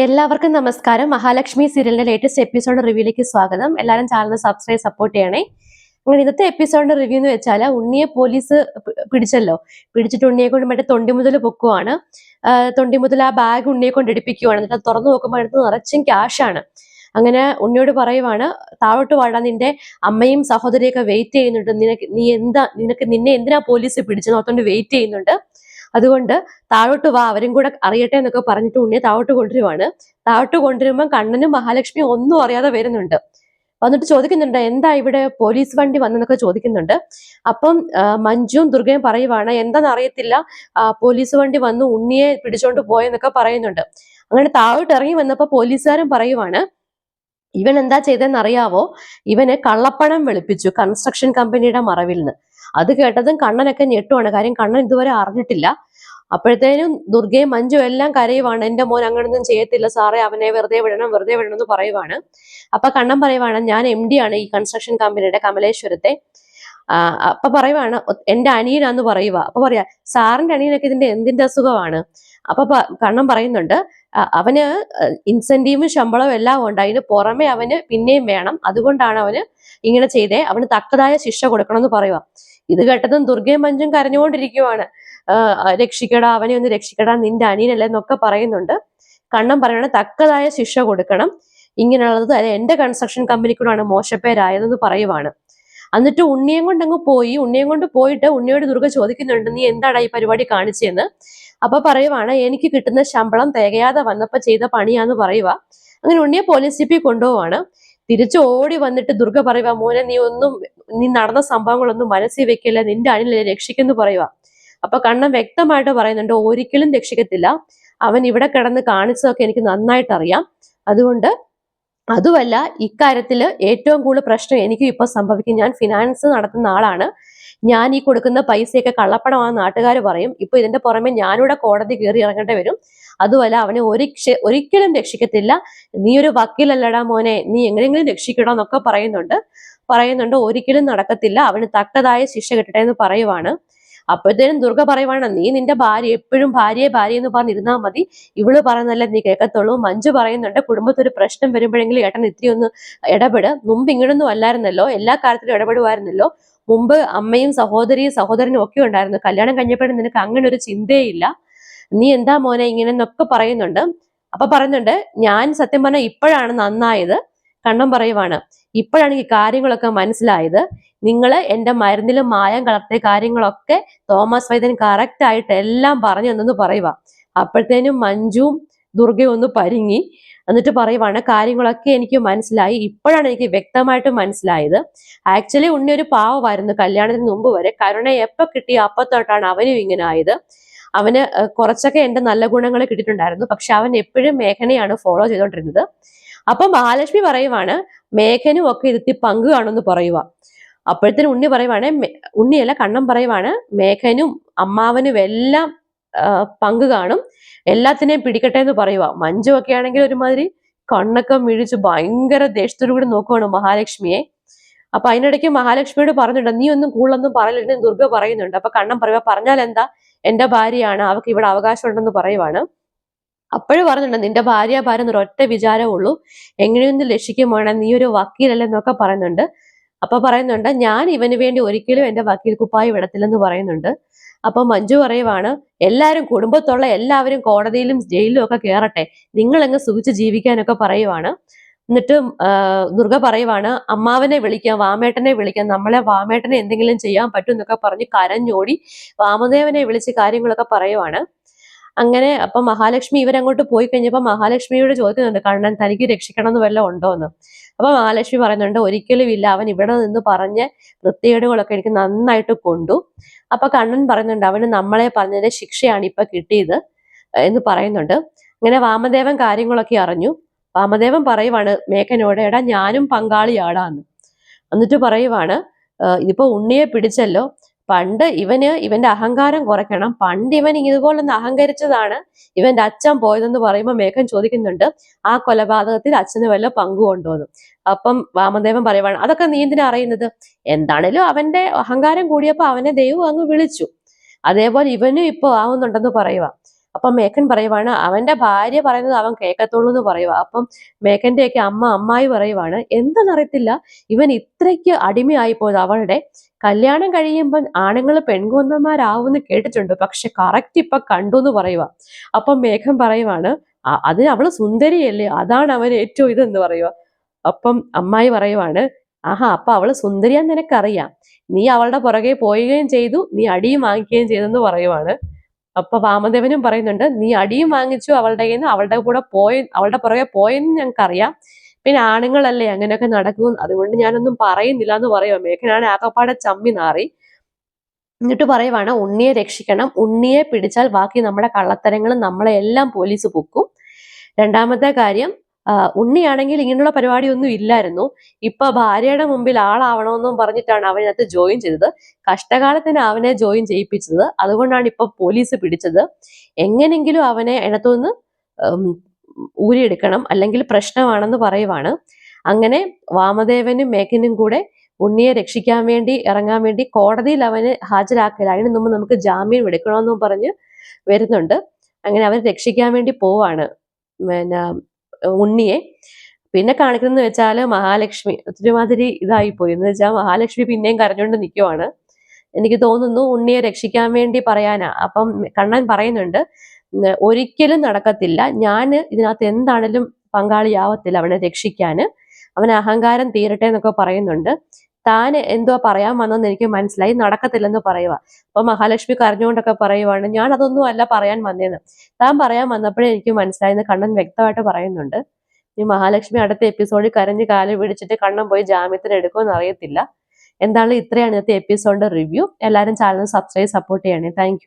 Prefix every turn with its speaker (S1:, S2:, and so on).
S1: എല്ലാവർക്കും നമസ്കാരം. മഹാലക്ഷ്മി സീരിയലിന്റെ ലേറ്റസ്റ്റ് എപ്പിസോഡ് റിവ്യൂലേക്ക് സ്വാഗതം. എല്ലാവരും ചാനൽ സബ്സ്ക്രൈബ് സപ്പോർട്ട് ചെയ്യണേ. അങ്ങനെ ഇന്നത്തെ എപ്പിസോഡിന്റെ റിവ്യൂ എന്ന് വെച്ചാൽ ഉണ്ണിയെ പോലീസ് പിടിച്ചല്ലോ. പിടിച്ചിട്ട് ഉണ്ണിയെ കൊണ്ട് മറ്റേ തൊണ്ടി മുതൽ പൊക്കുവാണ്. തൊണ്ടി മുതൽ ആ ബാഗ് ഉണ്ണിയെ കൊണ്ട് എടുപ്പിക്കുവാണ്. എന്നിട്ട് തുറന്നു നോക്കുമ്പോൾ അടുത്ത് നിറച്ചും ക്യാഷാണ് അങ്ങനെ ഉണ്ണിയോട് പറയുവാണ് താഴോട്ട് വാടാൻ നിന്റെ അമ്മയും സഹോദരിയൊക്കെ വെയിറ്റ് ചെയ്യുന്നുണ്ട്. നിനക്ക് നീ എന്താ നിനക്ക് നിന്നെ എന്തിനാ പോലീസ് പിടിച്ചെന്ന് നോക്കൊണ്ട് വെയിറ്റ് ചെയ്യുന്നുണ്ട്. അതുകൊണ്ട് താഴോട്ട് വാ അവരും കൂടെ അറിയട്ടെ എന്നൊക്കെ പറഞ്ഞിട്ട് ഉണ്ണിയെ താഴോട്ട് കൊണ്ടുവരുവാണ്. താഴോട്ട് കൊണ്ടുവരുമ്പോൾ കണ്ണനും മഹാലക്ഷ്മി ഒന്നും അറിയാതെ വരുന്നുണ്ട്. വന്നിട്ട് ചോദിക്കുന്നുണ്ട് എന്താ ഇവിടെ പോലീസ് വണ്ടി വന്നെന്നൊക്കെ ചോദിക്കുന്നുണ്ട്. അപ്പം മഞ്ജുവും ദുർഗയും പറയുവാണ് എന്താന്ന് അറിയത്തില്ല പോലീസ് വണ്ടി വന്നു ഉണ്ണിയെ പിടിച്ചോണ്ട് പോയെന്നൊക്കെ പറയുന്നുണ്ട്. അങ്ങനെ താഴോട്ട് ഇറങ്ങി വന്നപ്പോ പോലീസുകാരും പറയുവാണ് ഇവൻ എന്താ ചെയ്തതെന്ന് അറിയാവോ? ഇവന് കള്ളപ്പണം വെളുപ്പിച്ചു കൺസ്ട്രക്ഷൻ കമ്പനിയുടെ മറവിൽ നിന്ന് അത് കേട്ടതും കണ്ണനൊക്കെ ഞെട്ടുവാണ്. കാര്യം കണ്ണൻ ഇതുവരെ അറിഞ്ഞിട്ടില്ല. അപ്പോഴത്തേനും ദുർഗയും മഞ്ജു എല്ലാം കരയുവാണ്. എന്റെ മോൻ അങ്ങനൊന്നും ചെയ്യത്തില്ല സാറേ അവനെ വെറുതെ വിടണം വെറുതെ വിടണം എന്ന് പറയുവാണ്. അപ്പൊ കണ്ണൻ പറയുവാണ് ഞാൻ എം ഡി ആണ് ഈ കൺസ്ട്രക്ഷൻ കമ്പനിയുടെ കമലേശ്വരത്തെ. അപ്പൊ പറയുവാണ് "ഒ- എന്റെ അനിയനാന്ന് പറയുക അപ്പൊ പറയാ സാറിന്റെ അനിയനൊക്കെ ഇതിന്റെ എന്തിന്റെ അസുഖമാണ്? അപ്പൊ കണ്ണൻ പറയുന്നുണ്ട് "അ- അവന് ഇൻസെന്റീവും ശമ്പളവും എല്ലാം ഉണ്ട്. അതിന് പുറമെ അവന് പിന്നെയും വേണം. അതുകൊണ്ടാണ് അവന് ഇങ്ങനെ ചെയ്തേ. അവന് തക്കതായ ശിക്ഷ കൊടുക്കണം എന്ന് പറയുക ഇത് കേട്ടതും ദുർഗയും മഞ്ജും കരഞ്ഞുകൊണ്ടിരിക്കുവാണ്. രക്ഷിക്കടാ അവനെ ഒന്ന് രക്ഷിക്കടാ നിന്റെ അനിയനല്ലേ എന്നൊക്കെ പറയുന്നുണ്ട്. കണ്ണം പറയണ തക്കതായ ശിക്ഷ കൊടുക്കണം. ഇങ്ങനെയുള്ളത് അത് എന്റെ കൺസ്ട്രക്ഷൻ കമ്പനിക്കൂടാണ് മോശപ്പേരായതെന്ന് പറയുവാണ്. എന്നിട്ട് ഉണ്ണിയും കൊണ്ട് അങ്ങ് പോയി ഉണ്ണിയും കൊണ്ട് പോയിട്ട് ഉണ്ണിയോട് ദുർഗ ചോദിക്കുന്നുണ്ട് നീ എന്താടാ ഈ പരിപാടി കാണിച്ചെന്ന് അപ്പൊ പറയുവാണ് എനിക്ക് കിട്ടുന്ന ശമ്പളം തികയാതെ വന്നപ്പോ ചെയ്ത പണിയാന്ന് പറയുക അങ്ങനെ ഉണ്ണിയെ പോലീസ് സ്റ്റേപ്പിൽ കൊണ്ടുപോവാണ്. തിരിച്ചു ഓടി വന്നിട്ട് ദുർഗ പറയുക മോനെ നീ ഒന്നും നീ നടന്ന സംഭവങ്ങളൊന്നും മനസ്സിൽ വെക്കില്ല നിന്റെ അണിലെ രക്ഷിക്കുന്നു പറയുക അപ്പൊ കണ്ണൻ വ്യക്തമായിട്ട് പറയുന്നുണ്ട് ഒരിക്കലും രക്ഷിക്കത്തില്ല. അവൻ ഇവിടെ കിടന്ന് കാണിച്ചതൊക്കെ എനിക്ക് നന്നായിട്ട് അറിയാം അതുകൊണ്ട് അതുമല്ല ഇക്കാര്യത്തിൽ ഏറ്റവും കൂടുതൽ പ്രശ്നം എനിക്ക് ഇപ്പൊ സംഭവിക്കും. ഞാൻ ഫിനാൻസ് നടത്തുന്ന ആളാണ്. ഞാൻ ഈ കൊടുക്കുന്ന പൈസയൊക്കെ കള്ളപ്പണമാണെന്ന് നാട്ടുകാർ പറയും. ഇപ്പൊ ഇതിന്റെ പുറമെ ഞാനിവിടെ കോടതി കയറി ഇറങ്ങേണ്ടി വരും. അതുമല്ല അവനെ ഒരിക്കലും രക്ഷിക്കത്തില്ല. നീ ഒരു വക്കീലല്ലടാ മോനെ. നീ എങ്ങനെയെങ്കിലും രക്ഷിക്കണം എന്നൊക്കെ പറയുന്നുണ്ട്. പറയുന്നുണ്ട് ഒരിക്കലും നടക്കത്തില്ല. അവന് തക്കതായ ശിക്ഷ കിട്ടട്ടെ എന്ന് പറയുവാണ്. അപ്പോഴത്തേനും ദുർഗ പറയുവാണ് നീ നിന്റെ ഭാര്യ എപ്പോഴും ഭാര്യയെ ഭാര്യ എന്ന് പറഞ്ഞിരുന്നാൽ മതി. ഇവൾ പറയുന്നല്ലേ നീ കേൾക്കത്തുള്ളൂ. മഞ്ജു പറയുന്നുണ്ട് കുടുംബത്തിൽ ഒരു പ്രശ്നം വരുമ്പോഴെങ്കിലും ഏട്ടൻ ഇത്തിരി ഒന്ന് ഇടപെട്. മുമ്പ് ഇങ്ങനൊന്നും അല്ലായിരുന്നല്ലോ. എല്ലാ കാര്യത്തിലും ഇടപെടുമായിരുന്നല്ലോ മുമ്പ് അമ്മയും സഹോദരിയും സഹോദരനും ഒക്കെ ഉണ്ടായിരുന്നു. കല്യാണം കഴിഞ്ഞപ്പോഴും നിനക്ക് അങ്ങനെ ഒരു ചിന്തയില്ല. നീ എന്താ മോനെ ഇങ്ങനെ എന്നൊക്കെ പറയുന്നുണ്ട്. അപ്പൊ പറയുന്നുണ്ട് ഞാൻ സത്യം പറഞ്ഞാൽ ഇപ്പോഴാണ് നന്നായത് കണ്ണം പറയുവാണ്. ഇപ്പോഴാണ് ഈ കാര്യങ്ങളൊക്കെ മനസ്സിലായത്. നിങ്ങൾ എന്റെ മരുന്നിലും മായം കലർത്തിയ കാര്യങ്ങളൊക്കെ തോമസ് വൈദ്യൻ കറക്റ്റ് ആയിട്ട് എല്ലാം പറഞ്ഞു എന്നു പറയുക അപ്പോഴത്തേനും മഞ്ജുവും ദുർഗയും ഒന്ന് പരിങ്ങി. എന്നിട്ട് പറയുവാണ് കാര്യങ്ങളൊക്കെ എനിക്ക് മനസ്സിലായി. ഇപ്പോഴാണ് എനിക്ക് വ്യക്തമായിട്ട് മനസ്സിലായത്. ആക്ച്വലി ഉണ്ണി ഒരു പാവമായിരുന്നു കല്യാണത്തിന് മുമ്പ് വരെ. കരുണ എപ്പോൾ കിട്ടി അപ്പത്തോട്ടാണ് അവനും ഇങ്ങനെ ആയത്. അവന് കുറച്ചൊക്കെ എന്റെ നല്ല ഗുണങ്ങൾ കിട്ടിയിട്ടുണ്ടായിരുന്നു. പക്ഷെ അവൻ എപ്പോഴും മേഘനയാണ് ഫോളോ ചെയ്തുകൊണ്ടിരുന്നത് അപ്പം മഹാലക്ഷ്മി പറയുവാണ് മേഘനും ഒക്കെ ഇരുത്തി പങ്കു കാണുമെന്ന് പറയുക അപ്പോഴത്തേനും ഉണ്ണി പറയുവാണ് ഉണ്ണിയല്ല കണ്ണം പറയുവാണ് മേഘനും അമ്മാവനും എല്ലാം പങ്ക് കാണും. എല്ലാത്തിനെയും പിടിക്കട്ടെ എന്ന് പറയുക മഞ്ജു ഒക്കെ ആണെങ്കിൽ ഒരുമാതിരി കണ്ണൊക്കെ മിഴിച്ച് ഭയങ്കര ദേഷ്യത്തോടു കൂടി നോക്കുവാണ് മഹാലക്ഷ്മിയെ. അപ്പൊ അതിനിടയ്ക്ക് മഹാലക്ഷ്മിയോട് പറഞ്ഞിട്ടുണ്ട് നീ ഒന്നും കൂടുതലൊന്നും പറയില്ലെന്ന് ദുർഗ പറയുന്നുണ്ട്. അപ്പൊ കണ്ണൻ പറയുക പറഞ്ഞാൽ എന്താ? എന്റെ ഭാര്യയാണ്. അവക്ക് ഇവിടെ അവകാശം ഉണ്ടെന്ന് പറയുവാണ്. അപ്പോഴും പറഞ്ഞിട്ടുണ്ട് നിന്റെ ഭാര്യ ഭാര്യ എന്നൊരു ഒറ്റ വിചാരമുള്ളൂ എങ്ങനെയൊന്നും രക്ഷിക്കുമാണ്? നീ ഒരു വക്കീലല്ലെന്നൊക്കെ പറയുന്നുണ്ട്. അപ്പൊ പറയുന്നുണ്ട് ഞാൻ ഇവന് വേണ്ടി ഒരിക്കലും എന്റെ വക്കീൽ കുപ്പായി വിടത്തില്ലെന്ന് പറയുന്നുണ്ട്. അപ്പൊ മഞ്ജു പറയുവാണ് എല്ലാവരും കുടുംബത്തുള്ള എല്ലാവരും കോടതിയിലും ജയിലിലും ഒക്കെ കേറട്ടെ നിങ്ങൾ അങ്ങ് സുഖിച്ച് ജീവിക്കാനൊക്കെ പറയുവാണ്. എന്നിട്ട് ദുർഗ പറയുവാണ് അമ്മാവനെ വിളിക്കാം വാമേട്ടനെ വിളിക്കാം നമ്മളെ വാമേട്ടനെ എന്തെങ്കിലും ചെയ്യാൻ പറ്റും എന്നൊക്കെ പറഞ്ഞ് കരഞ്ഞോടി വാമദേവനെ വിളിച്ച് കാര്യങ്ങളൊക്കെ പറയുവാണ്. അങ്ങനെ അപ്പൊ മഹാലക്ഷ്മി ഇവരങ്ങോട്ട് പോയി കഴിഞ്ഞപ്പോൾ മഹാലക്ഷ്മിയോട് ചോദിക്കുന്നുണ്ട് കണ്ണൻ തനിക്ക് രക്ഷിക്കണം എന്ന് വല്ലതും ഉണ്ടോ എന്ന്? അപ്പൊ മഹാലക്ഷ്മി പറയുന്നുണ്ട് ഒരിക്കലും ഇല്ല. അവൻ ഇവിടെ നിന്ന് പറഞ്ഞ വൃത്തികേടുകളൊക്കെ എനിക്ക് നന്നായിട്ട് കൊണ്ടു. അപ്പൊ കണ്ണൻ പറയുന്നുണ്ട് അവന് നമ്മളെ പറഞ്ഞതിന്റെ ശിക്ഷയാണ് ഇപ്പൊ കിട്ടിയത് എന്ന് പറയുന്നുണ്ട്. അങ്ങനെ വാമദേവൻ കാര്യങ്ങളൊക്കെ അറിഞ്ഞു. വാമദേവൻ പറയുവാണ് മേഘനോട് എടാ ഞാനും പങ്കാളിയാടാന്ന്. എന്നിട്ട് പറയുവാണ് "ആ, ഇതിപ്പോ ഉണ്ണിയെ പിടിച്ചല്ലോ പണ്ട് ഇവന് ഇവന്റെ അഹങ്കാരം കുറയ്ക്കണം. പണ്ട് ഇവൻ ഇതുപോലൊന്ന് അഹങ്കരിച്ചതാണ്. ഇവന്റെ അച്ഛൻ പോയതെന്ന് പറയുമ്പോൾ മേഘൻ ചോദിക്കുന്നുണ്ട് ആ കൊലപാതകത്തിൽ അച്ഛന് വല്ല പങ്കുകൊണ്ടോന്ന് അപ്പം വാമദേവൻ പറയുവാണ് അതൊക്കെ നീ എന്തിനാ അറിയുന്നത്? എന്താണേലും അവന്റെ അഹങ്കാരം കൂടിയപ്പോ അവനെ ദൈവം അങ്ങ് വിളിച്ചു. അതേപോലെ ഇവനും ഇപ്പൊ ആവുന്നുണ്ടെന്ന് പറയുക അപ്പൊ മേക്കൻ പറയുവാണ് അവന്റെ ഭാര്യ പറയുന്നത് അവൻ കേൾക്കത്തുള്ളൂ എന്ന് പറയുക അപ്പം മേക്കന്റെയൊക്കെ അമ്മ അമ്മായി പറയുവാണ് എന്താണെന്നറിയത്തില്ല ഇവൻ ഇത്രയ്ക്ക് അടിമയായി പോയത് അവളുടെ കല്യാണം കഴിയുമ്പോൾ ആണുങ്ങൾ പെൺകുന്നന്മാരാവുമെന്ന് കേട്ടിട്ടുണ്ട് പക്ഷെ കറക്റ്റ് ഇപ്പൊ കണ്ടു എന്ന് പറയുക അപ്പം മേഘൻ പറയുവാണ് "അ- അത് അവൾ സുന്ദരിയല്ലേ അതാണ് അവൻ ഏറ്റവും ഇതെന്ന് പറയുക അപ്പം അമ്മായി പറയുവാണ് ആഹാ അപ്പൊ അവൾ സുന്ദരിയാന്ന് നിനക്കറിയാം. നീ അവളുടെ പുറകെ പോവുകയും ചെയ്തു നീ അടിയും വാങ്ങിക്കുകയും ചെയ്തെന്ന് പറയുവാണ്. അപ്പൊ വാമദേവനും പറയുന്നുണ്ട് നീ അടിയും വാങ്ങിച്ചു അവളുടെ കയ്യിൽ നിന്ന് അവളുടെ കൂടെ പോയ അവളുടെ പുറകെ പോയെന്ന് ഞങ്ങൾക്കറിയാം. പിന്നെ ആണുങ്ങളല്ലേ അങ്ങനെയൊക്കെ നടക്കും. അതുകൊണ്ട് ഞാനൊന്നും പറയുന്നില്ല എന്ന് പറയുമോ മേഘനാണ് ആകപ്പാടെ ചമ്മി നാറി. എന്നിട്ട് പറയുവാണ് ഉണ്ണിയെ രക്ഷിക്കണം. ഉണ്ണിയെ പിടിച്ചാൽ ബാക്കി നമ്മുടെ കള്ളത്തരങ്ങളും നമ്മളെ എല്ലാം പോലീസ് പൊക്കും. രണ്ടാമത്തെ കാര്യം ഉണ്ണിയാണെങ്കിൽ ഇങ്ങനെയുള്ള പരിപാടിയൊന്നും ഇല്ലായിരുന്നു. ഇപ്പൊ ഭാര്യയുടെ മുമ്പിൽ ആളാവണമെന്നും പറഞ്ഞിട്ടാണ് അവനകത്ത് ജോയിൻ ചെയ്തത്. കഷ്ടകാലത്തിന് അവനെ ജോയിൻ ചെയ്യിപ്പിച്ചത്. അതുകൊണ്ടാണ് ഇപ്പൊ പോലീസ് പിടിച്ചത്. എങ്ങനെങ്കിലും അവനെ അതിനകത്തുനിന്ന് ഉം, ഊരിയെടുക്കണം. അല്ലെങ്കിൽ പ്രശ്നമാണെന്ന് പറയുവാണ്. അങ്ങനെ വാമദേവനും മേഘനും കൂടെ ഉണ്ണിയെ രക്ഷിക്കാൻ വേണ്ടി ഇറങ്ങാൻ വേണ്ടി കോടതിയിൽ അവന് ഹാജരാക്കില്ല അതിന് മുമ്പ് നമുക്ക് ജാമ്യം എടുക്കണമെന്നും പറഞ്ഞ് വരുന്നുണ്ട്. അങ്ങനെ അവർ രക്ഷിക്കാൻ വേണ്ടി പോവാണ്. പിന്നെ ഉണ്ണിയെ. പിന്നെ കാണിക്കുന്നത് വെച്ചാൽ മഹാലക്ഷ്മി ഒത്തിരിമാതിരി ഇതായിപ്പോയി പോയി. എന്ന് വെച്ചാൽ മഹാലക്ഷ്മി പിന്നെയും കരഞ്ഞുകൊണ്ട് നിൽക്കുവാണ് എനിക്ക് തോന്നുന്നു ഉണ്ണിയെ രക്ഷിക്കാൻ വേണ്ടി പറയാനാ. അപ്പം കണ്ണൻ പറയുന്നുണ്ട് ഒരിക്കലും നടക്കത്തില്ല. ഞാൻ ഇതിനകത്ത് എന്താണേലും പങ്കാളിയാവത്തില്ല അവനെ രക്ഷിക്കാന് അവൻ അഹങ്കാരം തീരട്ടെ എന്നൊക്കെ പറയുന്നുണ്ട്. താൻ എന്തോ പറയാൻ വന്നെന്ന് എനിക്ക് മനസ്സിലായി. നടക്കത്തില്ലെന്ന് പറയുക അപ്പൊ മഹാലക്ഷ്മി കരഞ്ഞുകൊണ്ടൊക്കെ പറയുവാണ് ഞാൻ അതൊന്നും അല്ല പറയാൻ വന്നേന്ന്. താൻ പറയാൻ വന്നപ്പോഴേ എനിക്ക് മനസ്സിലായെന്ന് കണ്ണൻ വ്യക്തമായിട്ട് പറയുന്നുണ്ട്. ഈ മഹാലക്ഷ്മി അടുത്ത എപ്പിസോഡിൽ കരഞ്ഞ് കാൽ പിടിച്ചിട്ട് കണ്ണൻ പോയി ജാമ്യത്തിന് എടുക്കുമെന്ന് അറിയത്തില്ല. എന്താണ് ഇത്രയാണ് ഇന്നത്തെ എപ്പിസോഡിന്റെ റിവ്യൂ എല്ലാവരും ചാനൽ സബ്സ്ക്രൈബ് സപ്പോർട്ട് ചെയ്യണേ. താങ്ക്